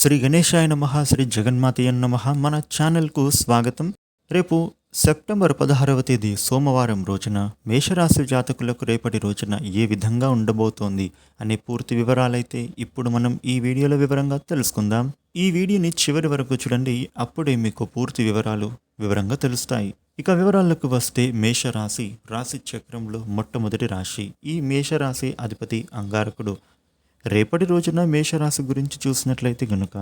శ్రీ గణేశాయ నమ శ్రీ జగన్మాతయ్య నమ. మన ఛానల్కు స్వాగతం. రేపు సెప్టెంబర్ పదహారవ తేదీ సోమవారం రోజున మేషరాశి జాతకులకు రేపటి రోజున ఏ విధంగా ఉండబోతోంది అనే పూర్తి వివరాలైతే ఇప్పుడు మనం ఈ వీడియోలో వివరంగా తెలుసుకుందాం. ఈ వీడియోని చివరి వరకు చూడండి అప్పుడే మీకు పూర్తి వివరాలు వివరంగా తెలుస్తాయి. ఇక వివరాలకు వస్తే మేషరాశి రాశి చక్రంలో మొట్టమొదటి రాశి. ఈ మేషరాశి అధిపతి అంగారకుడు. రేపటి రోజున మేషరాశి గురించి చూసినట్లయితే గనుక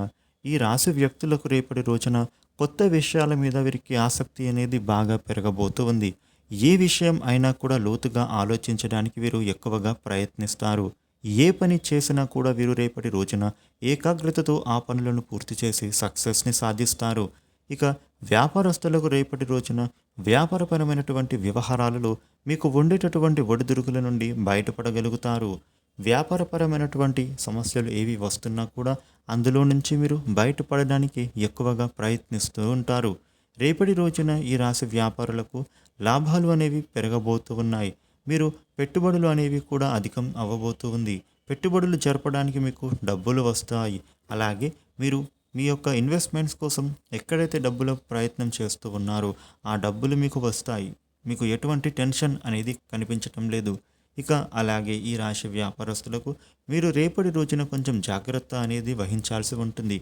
ఈ రాశి వ్యక్తులకు రేపటి రోజున కొత్త విషయాల మీద వీరికి ఆసక్తి అనేది బాగా పెరగబోతూ ఉంది. ఏ విషయం అయినా కూడా లోతుగా ఆలోచించడానికి వీరు ఎక్కువగా ప్రయత్నిస్తారు. ఏ పని చేసినా కూడా వీరు రేపటి రోజున ఏకాగ్రతతో ఆ పనులను పూర్తి చేసి సక్సెస్ని సాధిస్తారు. ఇక వ్యాపారస్తులకు రేపటి రోజున వ్యాపారపరమైనటువంటి వ్యవహారాలలో మీకు ఉండేటటువంటి ఒడిదుడుకుల నుండి బయటపడగలుగుతారు. వ్యాపారపరమైనటువంటి సమస్యలు ఏవి వస్తున్నా కూడా అందులో నుంచి మీరు బయటపడడానికి ఎక్కువగా ప్రయత్నిస్తూ ఉంటారు. రేపటి రోజున ఈ రాశి వ్యాపారులకు లాభాలు అనేవి పెరగబోతూ ఉన్నాయి. మీరు పెట్టుబడులు అనేవి కూడా అధికం అవ్వబోతూ ఉంది. పెట్టుబడులు జరపడానికి మీకు డబ్బులు వస్తాయి. అలాగే మీరు మీ యొక్క ఇన్వెస్ట్మెంట్స్ కోసం ఎక్కడైతే డబ్బుల ప్రయత్నం చేస్తూ ఉన్నారో ఆ డబ్బులు మీకు వస్తాయి. మీకు ఎటువంటి టెన్షన్ అనేది కనిపించటం లేదు. ఇక అలాగే ఈ రాశి వ్యాపారస్తులకు మీరు రేపటి రోజున కొంచెం జాగ్రత్త అనేది వహించాల్సి ఉంటుంది.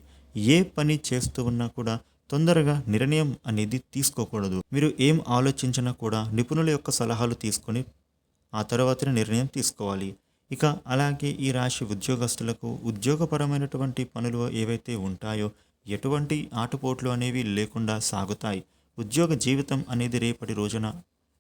ఏ పని చేస్తూ ఉన్నా కూడా తొందరగా నిర్ణయం అనేది తీసుకోకూడదు. మీరు ఏం ఆలోచించినా కూడా నిపుణుల యొక్క సలహాలు తీసుకొని ఆ తర్వాతనే నిర్ణయం తీసుకోవాలి. ఇక అలాగే ఈ రాశి ఉద్యోగస్తులకు ఉద్యోగపరమైనటువంటి పనులు ఏవైతే ఉంటాయో ఎటువంటి ఆటుపోట్లు అనేవి లేకుండా సాగుతాయి. ఉద్యోగ జీవితం అనేది రేపటి రోజున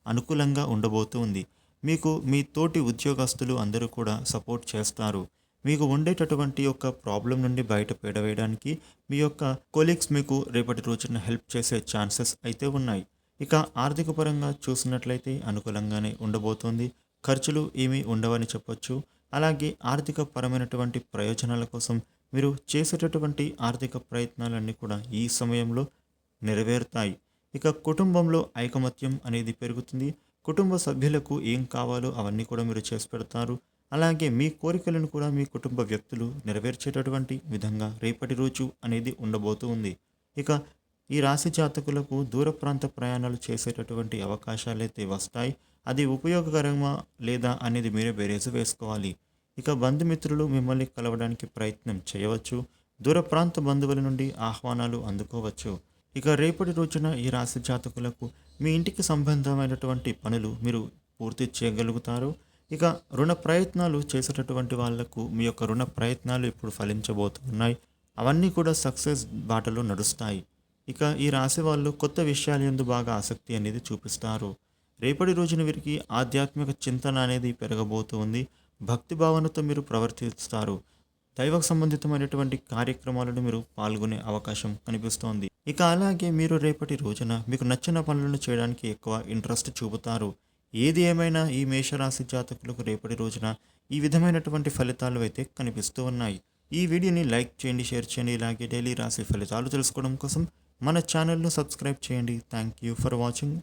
అనుకూలంగా ఉండబోతూ ఉంది. మీకు మీ తోటి ఉద్యోగస్తులు అందరూ కూడా సపోర్ట్ చేస్తారు. మీకు ఉండేటటువంటి యొక్క ప్రాబ్లం నుండి బయట పెడవేయడానికి మీ యొక్క కొలీగ్స్ మీకు రేపటి రోజున హెల్ప్ చేసే ఛాన్సెస్ అయితే ఉన్నాయి. ఇక ఆర్థిక పరంగా చూసినట్లయితే అనుకూలంగానే ఉండబోతోంది. ఖర్చులు ఏమీ ఉండవని చెప్పొచ్చు. అలాగే ఆర్థిక పరమైనటువంటి ప్రయోజనాల కోసం మీరు చేసేటటువంటి ఆర్థిక ప్రయత్నాలన్నీ కూడా ఈ సమయంలో నెరవేరుతాయి. ఇక కుటుంబంలో ఐకమత్యం అనేది పెరుగుతుంది. కుటుంబ సభ్యులకు ఏం కావాలో అవన్నీ కూడా మీరు చేసి పెడతారు. అలాగే మీ కోరికలను కూడా మీ కుటుంబ వ్యక్తులు నెరవేర్చేటటువంటి విధంగా రేపటి రోజు అనేది ఉండబోతూ ఉంది. ఇక ఈ రాశి జాతకులకు దూర ప్రాంత ప్రయాణాలు చేసేటటువంటి అవకాశాలు అయితే వస్తాయి. అది ఉపయోగకరమా లేదా అనేది మీరే బేరేజ్ వేసుకోవాలి. ఇక బంధుమిత్రులు మిమ్మల్ని కలవడానికి ప్రయత్నం చేయవచ్చు. దూర ప్రాంత బంధువుల నుండి ఆహ్వానాలు అందుకోవచ్చు. ఇక రేపటి రోజున ఈ రాశి జాతకులకు మీ ఇంటికి సంబంధమైనటువంటి పనులు మీరు పూర్తి చేయగలుగుతారు. ఇక రుణ ప్రయత్నాలు చేసేటటువంటి వాళ్ళకు మీ యొక్క రుణ ప్రయత్నాలు ఇప్పుడు ఫలించబోతున్నాయి. అవన్నీ కూడా సక్సెస్ బాటలో నడుస్తాయి. ఇక ఈ రాశి వాళ్ళు కొత్త విషయాల ఎందు బాగా ఆసక్తి అనేది చూపిస్తారు. రేపటి రోజున వీరికి ఆధ్యాత్మిక చింతన అనేది పెరగబోతుంది. భక్తి భావనతో మీరు ప్రవర్తిస్తారు. దైవ సంబంధితమైనటువంటి కార్యక్రమాలను మీరు పాల్గొనే అవకాశం కనిపిస్తోంది. ఇక అలాగే మీరు రేపటి రోజున మీకు నచ్చిన పనులను చేయడానికి ఎక్కువ ఇంట్రెస్ట్ చూపుతారు. ఏది ఏమైనా ఈ మేషరాశి జాతకులకు రేపటి రోజున ఈ విధమైనటువంటి ఫలితాలు అయితే కనిపిస్తూ ఉన్నాయి. ఈ వీడియోని లైక్ చేయండి షేర్ చేయండి ఇలాగే డైలీ రాశి ఫలితాలు తెలుసుకోవడం కోసం మన ఛానల్ను సబ్స్క్రైబ్ చేయండి. Thank you for watching.